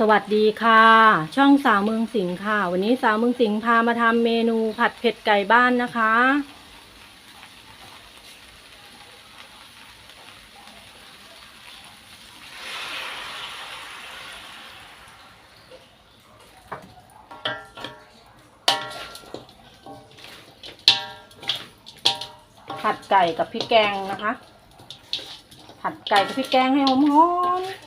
สวัสดีค่ะ ช่องสาวเมืองสิงห์ค่ะ วันนี้สาวเมืองสิงห์พามาทำเมนูผัดเผ็ดไก่บ้านนะคะ ผัดไก่กับพริกแกงนะคะ ผัดไก่กับพริกแกงให้หอมๆ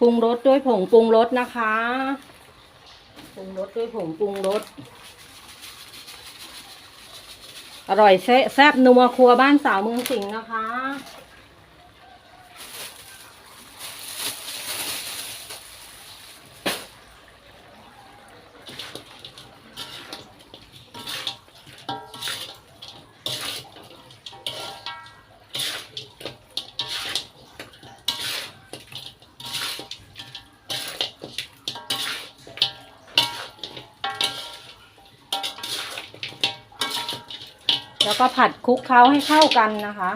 ปรุงรสด้วยผงปรุงรสนะคะปรุงรสด้วยผงปรุงรสอร่อยแซ่บนัวครัวบ้านสาวเมืองสิงห์นะคะ แล้วก็ผัดคลุกเคล้าให้เข้ากันนะคะ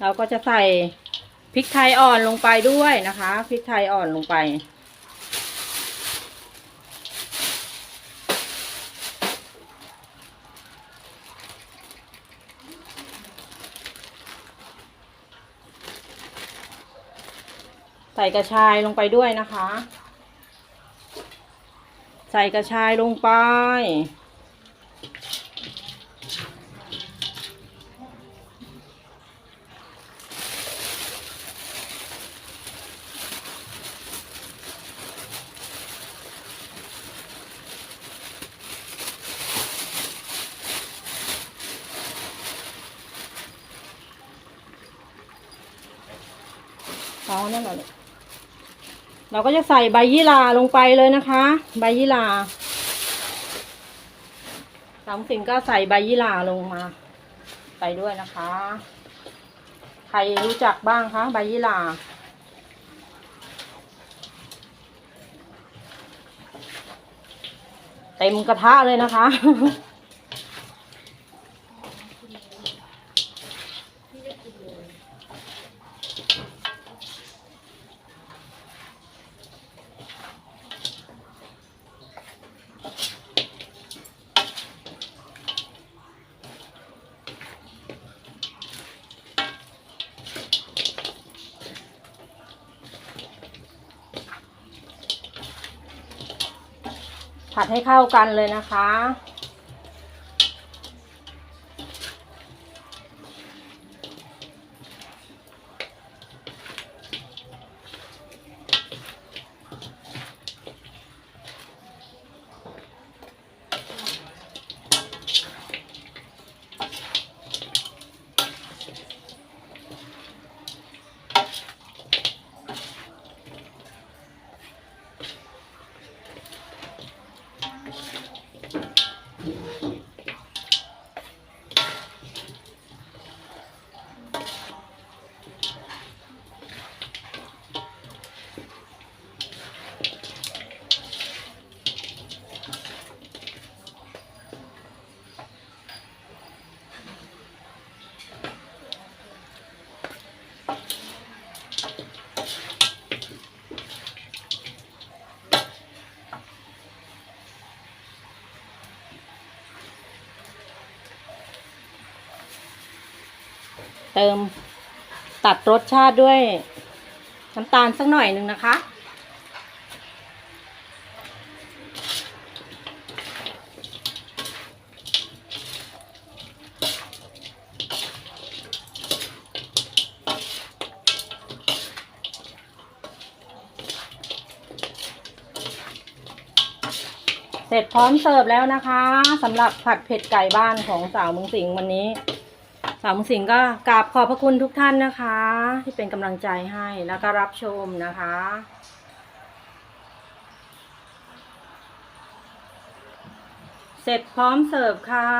เราก็จะใส่พริกไทยอ่อนลงไปด้วยนะคะพริกไทยอ่อนลงไป ใส่กระชายลงไปด้วยนะคะ ใส่กระชายลงไปอ๋อนั่นแหละ เราก็จะใส่ใบยี่หร่าลงไปเลยนะคะ ใบยี่หร่าสามสิ่งก็ใส่ใบยี่หร่าลงมา ไปด้วยนะคะ ใครรู้จักบ้างคะใบยี่หร่าเต็มกระทะเลยนะคะ ผัดให้เข้ากันเลยนะคะ เติมตัดรสชาติด้วยน้ำตาลสักหน่อยหนึ่งนะคะ เสร็จพร้อมเสิร์ฟแล้วนะคะสำหรับผัดเผ็ดไก่บ้านของสาวเมุงสิงห์วันนี้ สาวมุสิงก็กราบขอบพระคุณทุกท่านนะคะ ที่เป็นกำลังใจให้แล้วก็รับชมนะคะ เสร็จพร้อมเสิร์ฟค่ะ